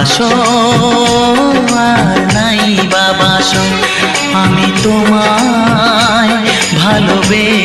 ভালোবাসো আর নাই বাবাসো আমি তোমায় ভালোবেসে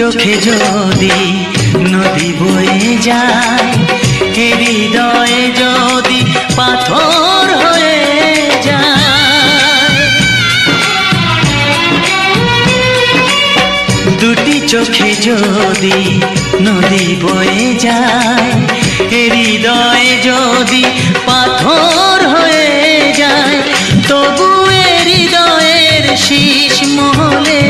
চোখে যদি নদী বয়ে যায় হৃদয়ে যদি পাথর হয়ে যায়। দুটি চোখে যদি নদী বয়ে যায় হৃদয়ে যদি পাথর হয়ে যায়, তবু হৃদয়ের শীষ মহলে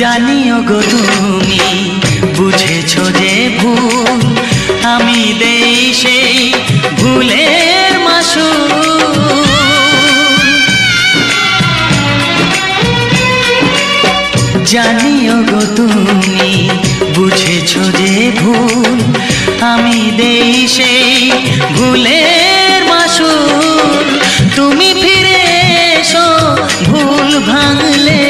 জানিও গো তুমি, বুঝেছ যে ভুল। আমি দেই সেই ভুলের মাসু জানিও গো তুমি, বুঝেছ যে ভুল। আমি দেই সেই ভুলের মাসুল। তুমি ফিরে এসো, ভুল ভাঙলে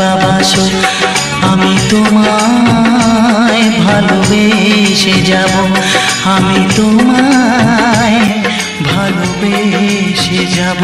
বাবাসো আমি তোমায় ভালোবেসে যাব। আমি তোমায় ভালোবেসে যাব।